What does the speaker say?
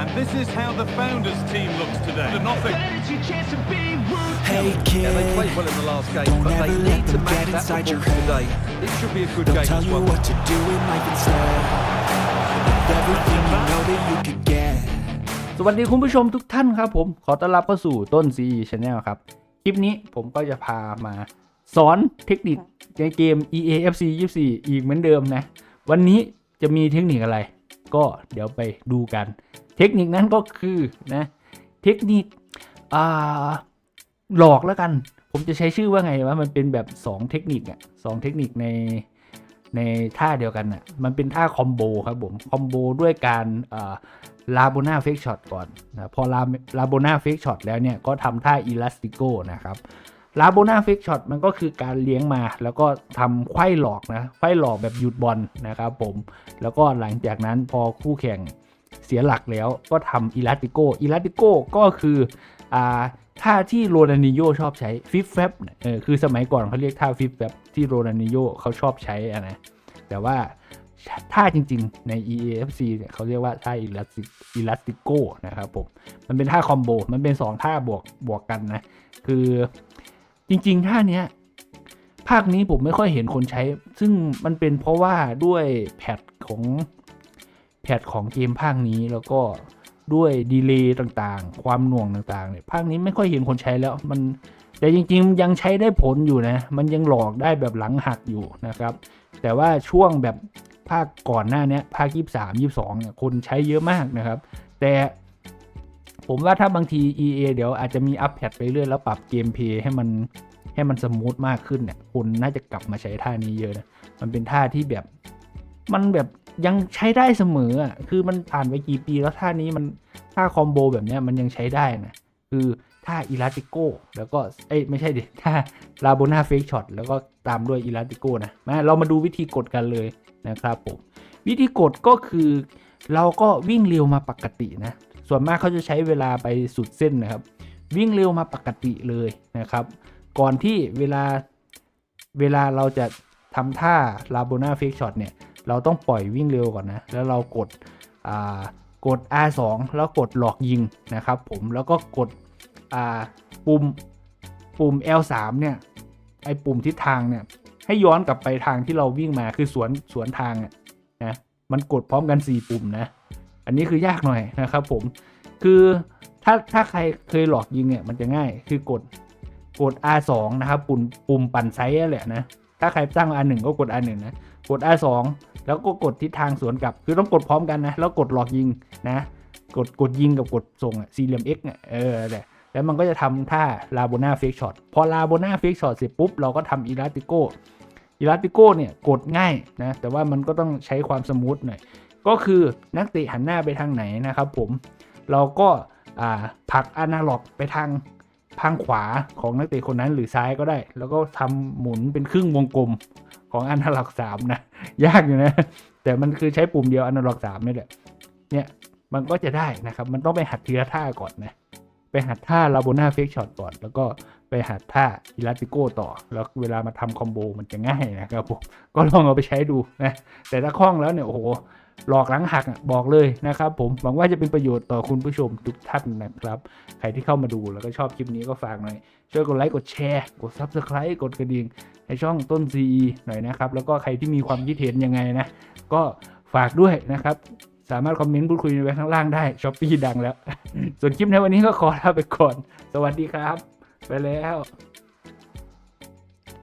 And this is how the founders team looks today. To nothing. Hey Yeah, they kid, played well in the last game, Don't but they ever need let to them match get that inside your performance head. today. It should be a good they'll game tell as you well. what to do in life instead of everything you know that you could get. สวัสดีคุณผู้ชมทุกท่านครับผม ขอต้อนรับเข้าสู่ต้น CE Channel ครับ คลิปนี้ผมก็จะพามาสอนเทคนิคในเกม EAFC 24 อีกเหมือนเดิมนะ วันนี้จะมีเทคนิคอะไร ก็เดี๋ยวไปดูกัน เทคนิคนั้นก็คือนะเทคนิคหลอกแล้วกัน ผมจะใช้ชื่อว่าไงว่ามันเป็นแบบ 2 เทคนิคอะสองเทคนิคในในท่าเดียวกันอะมันเป็นท่าคอมโบครับผมคอมโบด้วยการลาโบนาเฟกช็อตก่อนนะพอลาลาโบนาเฟกช็อตแล้วเนี่ยก็ทำท่าอิลาสติโกนะครับ ลาโบนาเฟกช็อตมันก็คือการเลี้ยงมา แล้วก็ทำไขว้หลอกนะไขว้หลอกแบบหยุดบอลนะครับผม แล้วก็หลังจากนั้นพอคู่แข่งเสียหลักแล้วก็ทำอิลาติโกอิลาติโกก็คืออ่าท่าที่โรนัลดิโยชอบใช้ฟิฟแฟบเออคือสมัยก่อนเขาเรียกท่าฟิฟแฟบที่โรนัลดิโยเขาชอบใช้อะนะแต่ว่าท่าจริงๆใน EAFC เนี่ยเขาเรียกว่าท่า Elastic Elastico นะครับผม มันเป็นท่าคอมโบ มันเป็น 2 ท่าบวกบวกกันนะ คือ จริงๆท่าเนี้ยภาคนี้ผมไม่ค่อยเห็นคนใช้ ซึ่งมันเป็นเพราะว่าด้วยแพทของแพทของเกมภาคนี้แล้วก็ด้วยดีเลย์ต่างๆ ความหน่วงต่างๆเนี่ยภาคนี้ไม่ค่อยเห็นคนใช้แล้วมันแต่จริงๆ ยังใช้ได้ผลอยู่นะ มันยังหลอกได้แบบหลังหักอยู่นะครับ แต่ว่าช่วงแบบภาคก่อนหน้านี้ยภาค 23 22เนี่ยคนใช้เยอะมากนะครับ แต่ ผมว่าถ้าบางที EA เดี๋ยวอาจจะมีอัปเดตไปเรื่อยแล้วปรับเกมเพลย์ให้มันให้มันสมูทมากขึ้นเนี่ยคนน่าจะกลับมาใช้ท่านี้เยอะนะมันเป็นท่าที่แบบมันแบบยังใช้ได้เสมออะคือมันผ่านไปกี่ปีแล้วท่านี้มันท่าคอมโบแบบเนี้ยมันยังใช้ได้นะคือท่าอิลาติโกแล้วก็เอ้ยไม่ใช่ดิท่าลาโบนาเฟกช็อตแล้วก็ตามด้วยอิลาติโกนะมาเรามาดูวิธีกดกันเลยนะครับผมวิธีกดก็คือเราก็วิ่งเร็วมาปกตินะ ส่วนมากเขาจะใช้เวลาไปสุดเส้นนะครับ วิ่งเร็วมาปกติเลยนะครับ ก่อนที่เวลาเวลาเราจะทำท่าลาโบนาเฟกช็อตเนี่ย เราต้องปล่อยวิ่งเร็วก่อนนะ แล้วเรากดอ่ากด R2 แล้วกดหลอกยิงนะครับผมแล้วก็กดปุ่มปุ่ม L3 เนี่ยไอปุ่มทิศทางเนี่ยให้ย้อนกลับไปทางที่เราวิ่งมาคือสวนสวนทางอะนะมันกดพร้อมกัน 4 ปุ่มนะ อันนี้คือยากหน่อยนะครับผมคือถ้าถ้าใครเคยหลอกยิงเนี่ยมันจะง่ายคือกดกด R2 นะครับปุ่มปุ่มปั่นไซส์แหละนะถ้าใครตั้ง R1 ก็กด R1 นะกด R2 แล้วก็กดทิศทางสวนกลับ คือต้องกดพร้อมกันนะ แล้วกดหลอกยิงนะ กดกดยิงกับกดส่งอะสี่เหลี่ยม X เนี่ยเออแหละแล้วมันก็จะทำท่าลาโบนาเฟกช็อตพอลาโบนาเฟกช็อตเสร็จปุ๊บ เราก็ทำอิลาติโกอิลาติโกเนี่ย กดง่ายนะ แต่ว่ามันก็ต้องใช้ความสมูทหน่อย ก็คือนักเตะหันหน้าไปทางไหนนะครับผมเราก็ผลักอนาล็อกไปทางทางขวาของนักเตะคนนั้นหรือซ้ายก็ได้ แล้วก็ทำหมุนเป็นครึ่งวงกลมของอนาล็อกสามนะ ยากอยู่นะ แต่มันคือใช้ปุ่มเดียวอนาล็อกสามนี่แหละเนี่ยมันก็จะได้นะครับ มันต้องไปหัดทีละท่าก่อนนะ ไปหัดท่าลาโบนาเฟกช็อตก่อน แล้วก็ไปหัดท่าอิลาติโกต่อ แล้วเวลามาทำคอมโบมันจะง่ายนะครับผมก็ลองเอาไปใช้ดูนะแต่ถ้าคล่องแล้วเนี่ยโอ้โหหลอกหลังหักอะบอกเลยนะครับผมหวังว่าจะเป็นประโยชน์ต่อคุณผู้ชมทุกท่านนะครับ ใครที่เข้ามาดูแล้วก็ชอบคลิปนี้ก็ฝากหน่อย ช่วยกดไลค์กดแชร์ กด Subscribe กดกระดิ่งในช่องต้น CE หน่อยนะครับ แล้วก็ใครที่มีความคิดเห็นยังไงนะ ก็ฝากด้วยนะครับ สามารถคอมเมนต์พูดคุยในไว้ข้างล่างได้ช้อปปี้ดังแล้ว ส่วนคลิปในวันนี้ก็ขอลาไปก่อน สวัสดีครับ ไปแล้ว